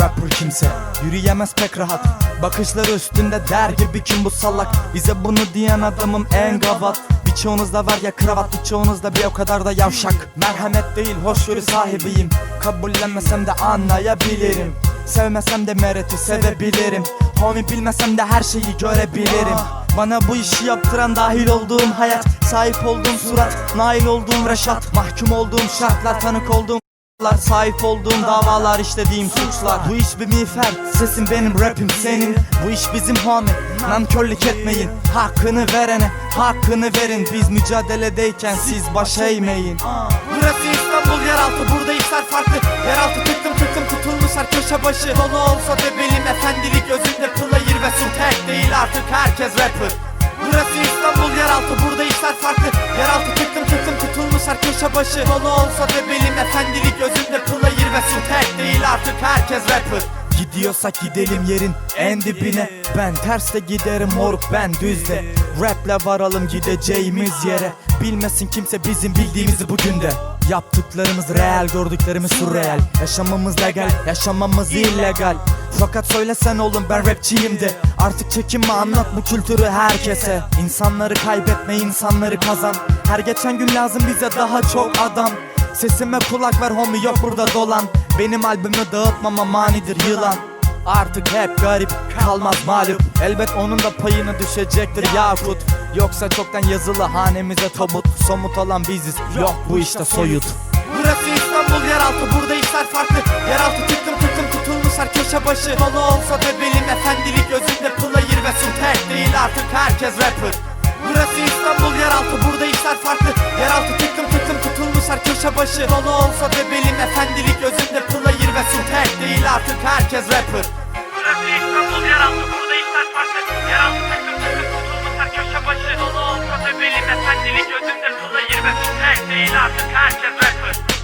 rapper kimse Yürüyemez pek rahat. Bakışları üstünde der gibi kim bu salak? Bize bunu diyen adamım en gavat. Birçoğunuzda var ya kravat Birçoğunuzda bir o kadar da yavşak. Merhamet değil hoşgörü sahibiyim. Kabullenmesem de anlayabilirim. Sevmesem de mereti sevebilirim. Homie bilmesem de her şeyi görebilirim. Bana bu işi yaptıran dahil olduğum hayat Sahip olduğum surat Nail olduğum reşat Mahkum olduğum şartlar Tanık olduğum Lar Sahip olduğum davalar işlediğim suçlar. Bu iş bir miğfer Sesim benim rapim senin. Bu iş bizim homie Nankörlük etmeyin. Hakkını verene Hakkını verin. Biz mücadeledeyken siz baş eğmeyin. Burası İstanbul yeraltı. Burada işler farklı. Yeraltı tıktım tıktım tutulmuş her köşe başı. Dolu olsa da benim efendilik gözünde player ve su tek değil artık herkes rapper. Burası İstanbul yeraltı. Burada işler farklı. Yeraltı tıktım tıktım tutulmuş her köşe başı. Dolu olsa da benim efendilik su tek değil artık herkes rapper. Gidiyorsak gidelim yerin en dibine. Ben terste giderim moruk ben düzde. Raple varalım gideceğimiz yere. Bilmesin kimse bizim bildiğimizi bugün de. Yaptıklarımız real gördüklerimiz surreal. Yaşamamız legal yaşamamız illegal. Fakat söylesen oğlum ben rapçiyim de. Artık çekinme anlat bu kültürü herkese. İnsanları kaybetme insanları kazan. Her geçen gün lazım bize daha çok adam Sesime kulak ver homie yok burada dolan. Benim albümü dağıtmama manidir yılan. Artık hep garip kalmaz mağlup. Elbet onun da payına düşecektir yakut. Yoksa çoktan yazılı hanemize tabut. Somut olan biziz yok bu işte soyut. Burası İstanbul yeraltı. Burada işler farklı. Yeraltı tıktım tıktım tutulmuş her köşe başı. Dolu olsa da benim efendilik gözünde player ve su tek değil. Artık herkes rapper. Burası her köşe başı Dolu olsa da benim efendilik gözünde player ve su tek değil artık herkes rapper. Burası İstanbul yeraltı burada işler farklı. Yeraltı tıktım tıktım tutulmuş her köşe başı Dolu olsa da benim efendilik gözünde player ve su tek değil artık herkes rapper